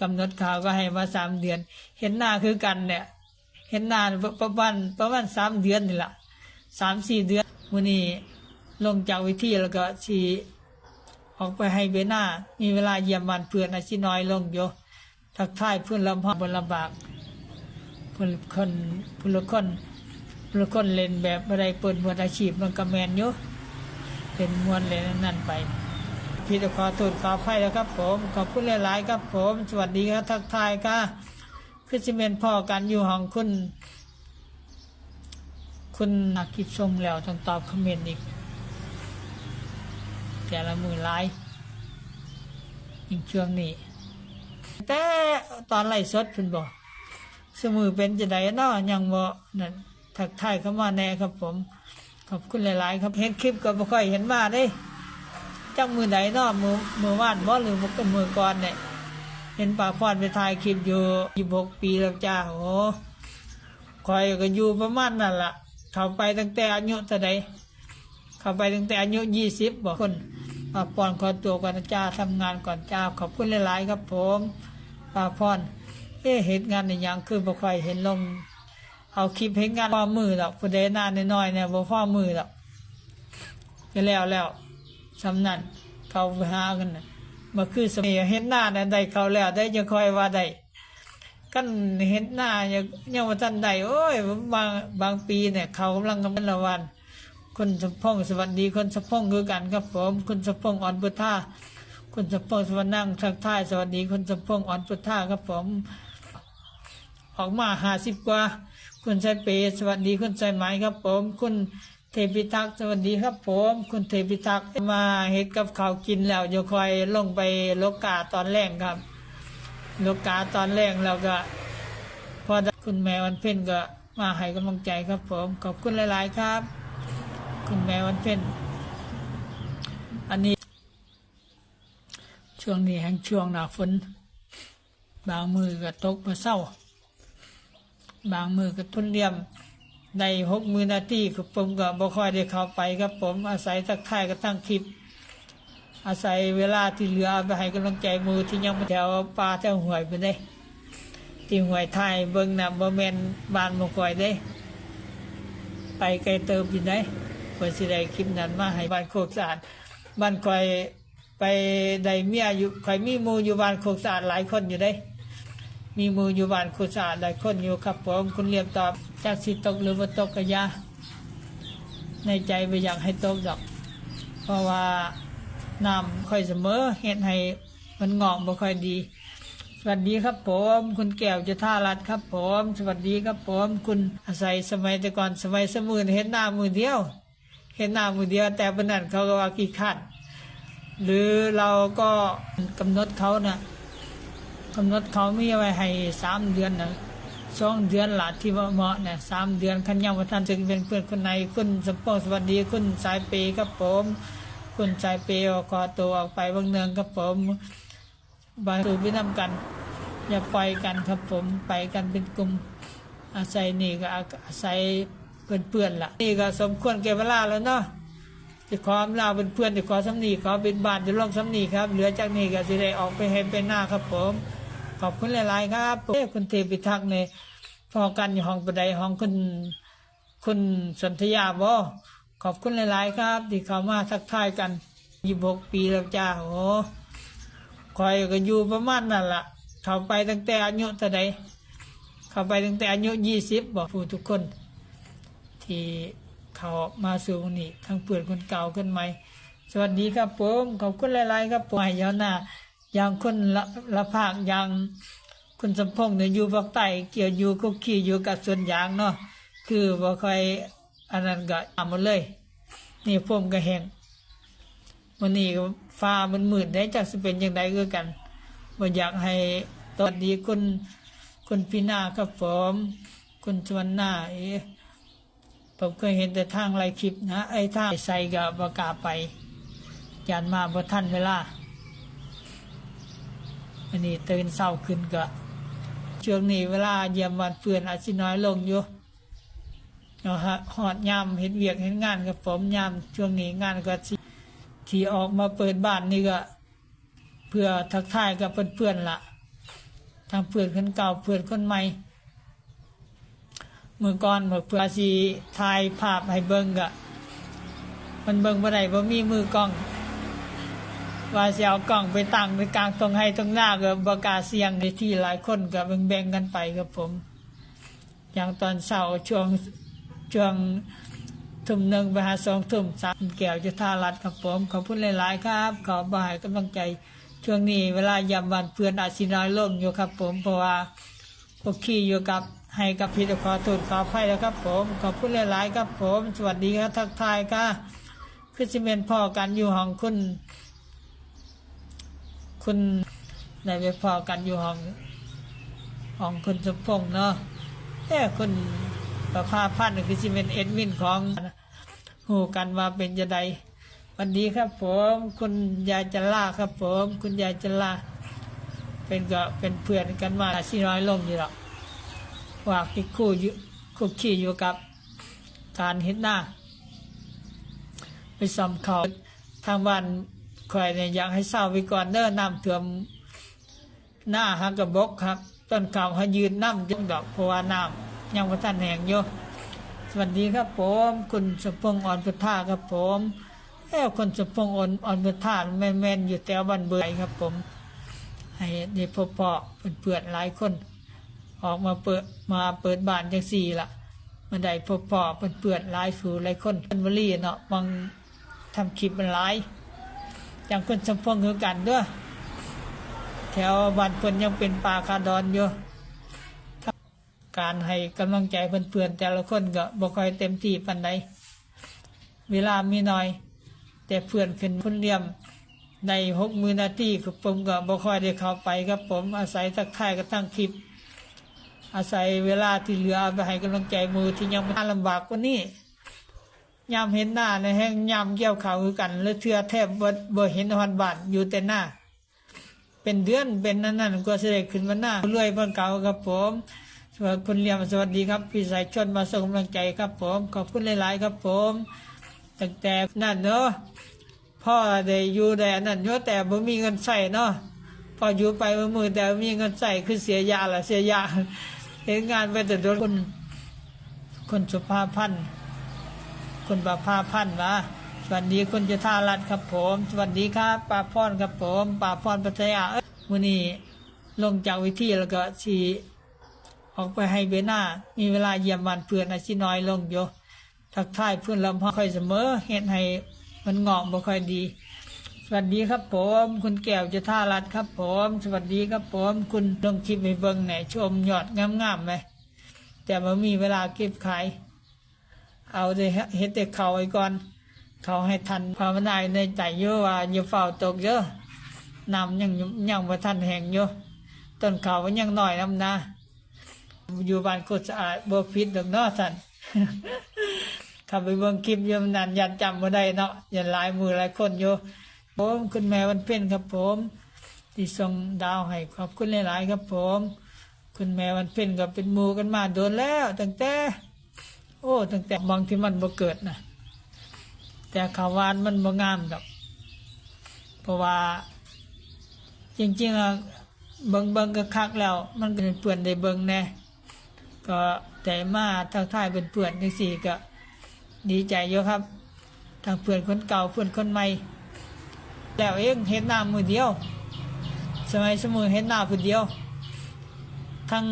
กำหนดข่าวก็ให้มาสามเดือน เห็นหน้าคือกันเนี่ย เห็นหน้าประมาณประมาณสามเดือนนี่แหละสามสี่เดือนวันนี้ลงจากวิธีแล้วก็สีออกไปให้เบหน้า มีเวลาเยี่ยมบ้านเพื่อนอาชีน้อยลงโยทักทายเพื่อนลำพังบนลำบากเพื่อนคนเพื่อนคนเพื่อนคนเล่นแบบอะไรเปิดมวลอาชีพมันก็แมนอยู่เป็นมวลเลยนั่นไป พี่จะขอโทษขออภัยแล้วครับ ผมขอบคุณหลาย ๆ ครับผม สวัสดีครับทักทายค่ะคือจะเป็นพ่อกันอยู่ห้องคุณ คุณนักกิบชมแล้วต้องตอบคอมเมนต์อีก แต่ละมือไลายอีกช่วงนี้ แต่ตอนไล่สดเพิ่นบอกสมือเป็นจะไดเนาะยังบ่นั่นทักทายเข้ามาแน่ครับผม ขอบคุณหลาย ๆ ครับเห็นคลิปก็บ่ค่อยเห็นมาเด้ จังมือไหนนาะมือมือว่านบ่หรือมือก็มือก่อนเนี่ยเห็นป่าพรไปถ่ายคลิปอยู่ยี่หกปีแล้วจ้าโอ้คอยก็อยู่ประมาณนั่นล่ะ เข้าไปตั้งแต่อายุเท่าใดเข้าไปตั้งแต่อายุยี่สิบบอกคนป่าพรขอตัวก่อนจ้าทำงานก่อนจ้าขอบคุณหลาย ๆ ครับผมป่าพรเอ๊เห็นงานในยังคือบ่ค่อยเห็นลงเอาคลิปเห็นงานพ่อมือหรอกผู้ใดหน้าน้อยๆเนี่ยบ่พ่อมือหรอกก็แล้วแล้ว สำนันเขาหากันนะมาคือสมัยเห็นหน้านี่ยได้เขาแล้ว ได้จะคอยว่าได้กันเห็นหน้ายังยังว่าท่านใดโอ้ยบางบางปีเนี่ย เขากำลังกำลังละวัน คนสมพงษ์สวัสดีคนสมพงษ์คือกันครับผมคุณสมพงษ์อ่อนพุทธาคุณสมพงษ์สวัสนั่งทักทายสวัสดีคุณสมพงษ์อ่อนพุทธาครับผม ออกมาหาสิบกว่า คุณชายเปสวัสดีคุณชายไหมครับผม คุณ เทพิทักษ์สวัสดีครับผม คุณเทพิทักษ์มาเฮ็ดกับข้าวกินแล้วเดี๋ยคอยลงไปโลกกาตอนแรกครับโลกกาตอนแรกแล้วก็ พอคุณแม่วันเพ็ญก็มาให้กำลังใจครับผม ขอบคุณหลาย ๆ ครับ คุณแม่วันเพ็ญอันนี้ ช่วงนี้แห่งช่วงหนาฝนบางมือก็ตกมาเศร้า บางมือก็ทุนเลี่ยม ในหกมือนาทีครับผมก็บ่ค่อยได้เข้าไปครับผมอาศัยทักทายก็ตั้งคลิป อาศัยเวลาที่เหลือเอาไปให้กำลังใจมือที่ยังมาแถวป่าแถวหวยไปได้ที่หวยไทยเบิ่งน่ะบ่แมนบ้านบ่ค่อยได้ ไปไกลเติมอยู่ได้เพื่อสิได้คลิปนั้นมาให้บ้านโคกสะอาดบ้านคอยไปได้เมียอยู่คอยมีมูอยู่บ้านโคกสะอาดหลายคนอยู่ได้ มีมืออยู่บ้านโคกสะอาดหลายคนอยู่ครับผมคุณเรียบตอบจากสิตกหรือว่าตกกระยาในใจไม่อยากให้ตกดอก เพราะว่าน้ำค่อยเสมอเห็นให้มันงอกบ่ค่อยดี สวัสดีครับผม คุณแก้วจะท่ารัดครับผม สวัสดีครับผม คุณอาศัยสมัยแต่ก่อนสมัยสมือเห็นหน้ามือเดียว เห็นหน้ามือเดียว แต่ปนนั้นเขาก็ว่ากี่ขัดหรือเราก็กำหนดเขานะ่ะ กำหนดเขามีไว้ให้สามเดือนนะสองเดือนหละที่ว่าเหมาะเนี่ยสามเดือนขันยังว่าท่านจึงเป็นเพื่อนคนในคุณสมปองสวัสดีคุณสายเปย์ครับผมคุณสายเปย์ขอตัวออกไปบางเนืองครับผมบางตัวพี่นำกัน อย่าปล่อยกันครับผมไปกันเป็นกลุ่มอาศัยนี่ก็อาศัยเพื่อนเพื่อนๆล่ะนี่ก็สมควรแก่เวลาแล้วเนาะจะขออำลาเป็นเพื่อนจะขอสำนีขอเป็นบานจะลงสำนีครับ เหลือจากนี้ก็จะได้ออกไปเห็นเป็นหน้าครับผม ขอบคุณหลาย ๆ ครับเอ้คุณเทพิทักษ์เนี่ยพอกันอยู่ห้องบันไดห้องคุณคุณสนธยาบ่ขอบคุณหลาย ๆ ครับ ที่เข้ามาทักทายกันยี่หกปีแล้วจ้าโอ้คอยก็อยู่ประมาณนั่นล่ะ เข้าไปตั้งแต่อายุเท่าใดเข้าไปตั้งแต่อายุยี่สิบบอกผู้ทุกคน ที่เขามาสู่วันนี้ทั้งเปื่อนคนเก่าคนใหม่สวัสดีครับผมขอบคุณหลาย ๆ ครับผมให้ยาวหน้า อย่างคนละละภาคอย่างคุณสมพงษ์เนี่ยอยู่ภาคใต้เกี่ยวอยู่คุกคีอยู่กับส่วนยางเนาะคือบ่ค่อยอันนั้นก็ทำหมดเลย นี่ผมก็แห้งวันนี้ฟ้ามันมืดได้จากสิเป็นยังไงก็กันบ่อยากให้ตอนดีคุณคุณพี่นาครับผมคุณชวนหน้าเอ๊ผมเคยเห็นแต่ทางไลคลิปนะไอ้ทางใส่กับบกาไปยานมาบ่ทันเวลา อันนี้ตื่นเศร้าขึ้นก็ช่วงนี้เวลาเยี่ยมวันเพื่อนอาจสิน้อยลงอยู่เนาะฮะหอดยามเห็นเวียกเห็นงานกับผมยามช่วงนี้งานก็สิที่ออกมาเปิดบ้านนี่ก็ เพื่อทักทายกับเพื่อนๆละทางเพื่อนคนเก่าเพื่อนคนใหม่เมื่อก่อนเมื่อเพื่อสีถ่ายภาพให้เบิ่งกะมันเบิ่งบ่ได้บ่มีมือกล้อง ว่าสิเอากล้องไปตั้งไปกลางตรงให้ตรงหน้าก็บ่กล้าเสียงในที่หลายคนก็แบ่งๆกันไปครับผม อย่างตอนเช้าช่วงช่วงทุ่มหนึ่งไปหาสองทุ่มสามแก้วจะท่ารัดครับผม ขอบคุณหลายๆครับ ขอบายกำลังใจช่วงนี้เวลายามวันเพื่อนอาจสิน้อยลงอยู่ครับผมเพราะว่าพวกขี้อยู่กับให้กับพิธขอโทษขออภัยแล้วครับผม ขอบคุณหลายๆครับผม สวัสดีครับทักทายค่ะคือสิเมนพ่อกันอยู่ห้องคุณ คุณได้ไปพอกันอยู่ห้องห้องคุณสมพงษ์เนาะเอ้คุณประภาพันธ์คือสิเป็นเอ็ดมินของหูกันว่าเป็นจะใดวันดีครับผมคุณยายจล่าครับผม คุณยายจล่าเป็นก็เป็นเพื่อนกันมาสี่ร้อยลงอยู่หรอกว่าคิดคู่อยู่คุกคีอยู่กับการเห็นหน้า ไปซ่อมเขาทางบ้าน คอยเนี่ยอยากให้เศร้าไปก่อนเด้อน้ำท่วมหน้าฮักกระบกครับ ต้นเขาให้ยืนน้ำจนดอกเพราะว่าน้ำยังพระท่านแห้งอยู่สวัสดีครับผม คุณสมพงษ์อ่อนพุทธาครับผมแอ้วคนสมพงษ์อ่อนอ่อนพุทธาแม่นแม่นๆอยู่แถวบ้านเบื่อครับผม ให้ได้พบเพาะเพื่อนๆหลายคน ออกมาเปิดมาเปิดบ้านจังสี่ละมันได้พบเพาะเพื่อนๆหลายฝูหลายคนเป็นวลีเนาะบางทำคลิปมันหลาย อย่างคนสมพงษ์คือกันด้วย แถวบ้านเพิ่นยังเป็นป่าคาดอนอยู่การให้กำลังใจเพื่อนๆแต่ละคนก็บ่ค่อยเต็มที่ปานใดเวลามีน้อย แต่เพื่อนขึ้นพุ่นเลี่ยมในหกมือนาทีคือผมก็บ่ค่อยได้เข้าไปครับผมอาศัยทักทายกับทั้งคลิป อาศัยเวลาที่เหลือเอาไปให้กำลังใจมือที่ยังไม่ลำบากกว่านี้ ยามเห็นหน้าในแห้งยามเกี่ยวข่าวคือกัน แล้วเทือแทบบ่บเห็นฮอนบาทอยู่แต่หน้า เป็นเดือนเป็นนั่นนั่นก็เสด็จขึ้นมาหน้ารวยเพิ่นเก่าครับผมสวัสดีคุณเลียมสวัสดีครับ พี่สายชนมาส่งกำลังใจครับผม ขอบคุณหลาย ๆ ครับผมตั้งแต่นั่นเนาะพ่อได้อยู่ได้นนั้นเนาะแต่บ่มีเงินใส่เนาะพออยู่ไปมือมือแต่บ่มีเงินใส่คือเสียยาละเสียยาเห็นงานไปแต่โดนคนคนสุภาพพันธ์ คนประภาพันธ์วะสวัสดีคุณจะท่ารัดครับผม สวัสดีครับป้าพรครับผมป้าพรปัทยาเอ้ยวันนี้ลงจากวิธีแล้วก็สีออกไปให้เบหน้ามีเวลาเยี่ยมบ้านเพื่อนอาชีน้อยลงอยู่ทักทายเพื่อนลำพังค่อยเสมอเห็นให้มันงอกบ่ค่อยดี สวัสดีครับผม คุณแก้วจะท่ารัดครับผม สวัสดีครับผม คุณลงคลิปไปเบิ่งไหนชมยอดงามๆไหมแต่มันมีเวลาเก็บขาย เอาแต่เฮ็ดแต่เขาไว้ก่อน เขาให้ทันภาวนาในใจเยอะว่าอย่าเฝ้าตกเยอะน้ำยังยังว่าทันแห้งเยอะต้นเขามันยังหน่อยน้ำนะอยู่บ้านโคตรสะอาดบ่ผิดดอกเนาะท่านขับไปเบิ่งคลิปเยอะนานยันจำบ่ได้เนาะยันหลายมือหลายคนอยู่ผมคุณแม่วันเพ็ญครับผม ที่ส่งดาวให้ขอบคุณหลายๆครับผม คุณแม่วันเพ็ญก็เป็นหมูกันมาโดนแล้วตั้งแต่ โอ้ตั้งแต่บางที่มันบ่เกิดนะแต่ขาวานมันบ่งามดอกเพราะว่า จริงๆอะเบิงเบิงก็คักแล้ว มันก็เป็นเพื่อนได้เบิงแน่ก็แต่มาทักทายเป็นเพื่อนจังสี่ก็ ดีใจเยอะครับ ทางเพื่อนคนเก่าเพื่อนคนใหม่แล้วเองเห็นหน้ามือเดียว สมัยสมือเห็นหน้าคนเดียว ทั้ง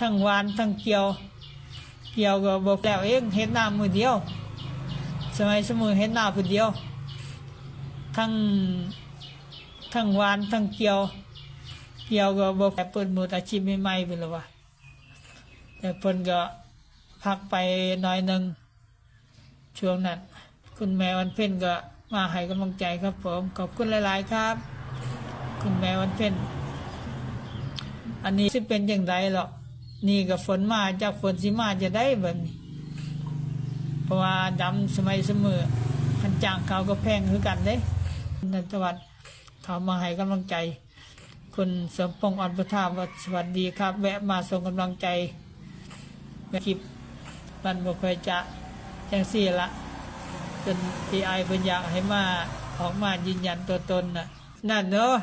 ทั้งวานทั้งเกียว เกี่ยวกับบอกแล้วเองเห็นหน้ามือเดียว สมัยสมือเห็นหน้าคนเดียว ทั้งทั้งวานทั้งเกี่ยว เกี่ยวกับบอกแต่เปิดมืออาชีพใหม่ๆไปแล้ววะแต่เพิ่นก็พักไปหน้อยหนึ่งช่วงนั้น คุณแม่วันเพ็ญก็มาให้กำลังใจครับผมขอบคุณหลาย ๆ ครับ คุณแม่วันเพ็ญอันนี้สิเป็นอย่างไรหรอ นี่กับฝนมาจากฝนสิมาจะได้แบบนี้ เพราะว่าดำสมัยเสมอพันจางเขาก็แพงคือกันเด้นันทวัฒน์เขามาให้กำลังใจ คุณเสริมพงษ์อันประทาว่าสวัสดีครับ แวะมาส่งกำลังใจแวะคลิปมันบ่เคยจะจังสี่ละจนพีไอเพิ่นอยากให้มาออกมายืนยันตัวตนน่ะนั่นเนาะ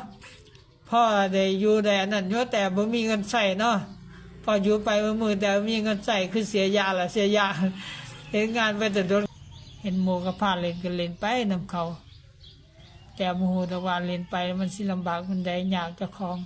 พ่อได้อยู่ได้อันนั้นอยู่แต่บ่มีเงินใส่เนาะ พออยู่ไปมือแต่บ่มีเงินใส่คือเสียยาละเสียยาเห็นงานไปแต่โดนเห็นโมกับพาเล่นก็เล่นไปนํเขา แต่โมโหตะวันเล่นไปมันสิลำบากมันได้ยากจะคลอง